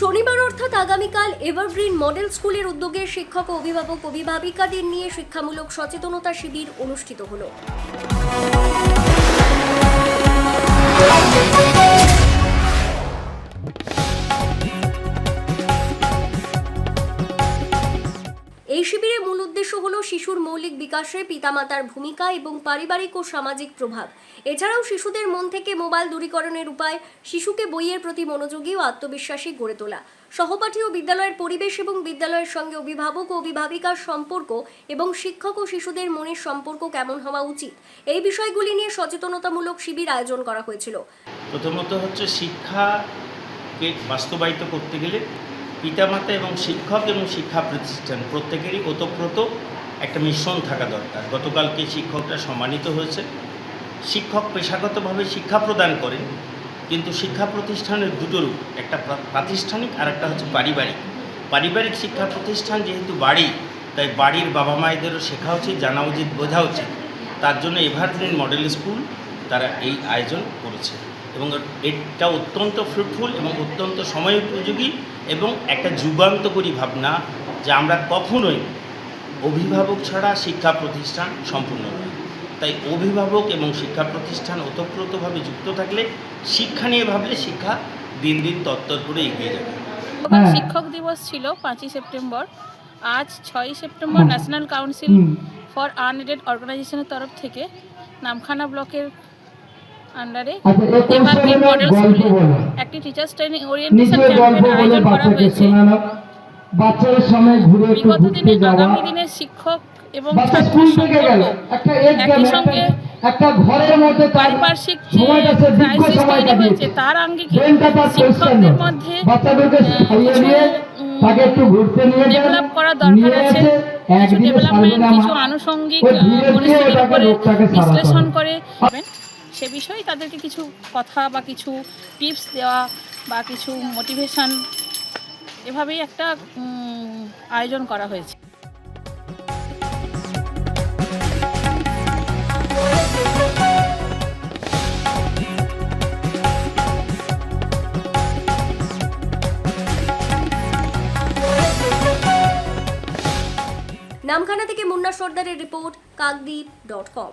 শনিবার অর্থাৎ আগামীকাল এভারগ্রিন মডেল স্কুলের উদ্যোগে শিক্ষক ও অভিভাবক অভিভাবিকাদের নিয়ে শিক্ষামূলক সচেতনতা শিবির অনুষ্ঠিত হলো। এই শিবিরে মূল উদ্দেশ্য হল শিশুর মৌলিক বিকাশে পিতামাতার ভূমিকা এবং পারিবারিক ও সামাজিক প্রভাব। এছাড়াও শিশুদের মন থেকে মোবাইল দূরীকরণের উপায়, শিশুকে বইয়ের প্রতি মনোযোগী ও আত্মবিশ্বাসী গড়ে তোলা। সহপাঠী ও বিদ্যালয়ের পরিবেশ এবং বিদ্যালয়ের সঙ্গে অভিভাবক ও অভিভাবিকার সম্পর্ক এবং শিক্ষক ও শিশুদের মনের সম্পর্ক কেমন হওয়া উচিত? এই বিষয়গুলি নিয়ে সচেতনতামূলক শিবির আয়োজন করা হয়েছিল। প্রথমত হচ্ছে শিক্ষাকে বাস্তবায়িত করতে গেলে পিতামাতা এবং শিক্ষক এবং শিক্ষা প্রতিষ্ঠান, প্রত্যেকেরই ওতপ্রোত একটা মিশ্রণ থাকা দরকার। গতকালকে শিক্ষকরা সম্মানিত হয়েছে। শিক্ষক পেশাগতভাবে শিক্ষা প্রদান করেন, কিন্তু শিক্ষা প্রতিষ্ঠানের দুটো রূপ, একটা প্রাতিষ্ঠানিক আর একটা হচ্ছে পারিবারিক। পারিবারিক শিক্ষা প্রতিষ্ঠান যেহেতু বাড়ি, তাই বাড়ির বাবা মায়েদেরও শেখা উচিত, জানা উচিত, বোঝা উচিত। তার জন্য এভারগ্রিন মডেল স্কুল তারা এই আয়োজন করেছে। এবং এটা অত্যন্ত ফ্রুটফুল এবং অত্যন্ত সময় উপযোগী এবং একটা যুগান্তকরী ভাবনা যে আমরা কখনোই অভিভাবক ছাড়া শিক্ষা প্রতিষ্ঠান সম্পূর্ণ নয়। তাই অভিভাবক এবং শিক্ষা প্রতিষ্ঠান ওতপ্রোতভাবে যুক্ত থাকলে শিক্ষা নিয়ে ভাবলে শিক্ষা দিন দিন তত্তর করে এগিয়ে যাবে। শিক্ষক দিবস ছিল পাঁচই সেপ্টেম্বর। আজ ছয়ই September national council for unaided অর্গানাইজেশনের তরফ থেকে নামখানা ব্লকের আন্ডারে আচ্ছা সালের মডেল স্কুলে একটি টিচার্স ট্রেনিং ওরিয়েন্টেশন ক্যাম্পের আয়োজন করা হয়েছে। বাচ্চাদের সঙ্গে ঘুরে একটু ঘুরতে যাওয়া। আগামী দিনের শিক্ষক এবং গেল। সম্পর্ক একই সঙ্গে একটা ঘরের মধ্যে তার পারিপার্শ্বিক যে ক্রাইসিস তৈরি হয়েছে তার আঙ্গিকে শিক্ষকদের মধ্যে বাচ্চাদেরকে খাইয়ে দিয়ে তাকে একটু ঘুরতে নিয়ে ডেভেলপ করা দরকার আছে। কিছু ডেভেলপমেন্ট কিছু আনুষঙ্গিক পরিস্থিতির উপরে বিশ্লেষণ করে সে বিষয়ে তাদেরকে কিছু কথা বা কিছু টিপস দেওয়া বা কিছু মোটিভেশন এভাবেই একটা আয়োজন করা হয়েছে। নামখানা থেকে মুন্না সর্দারের রিপোর্ট, কাকদ্বীপ ডট কম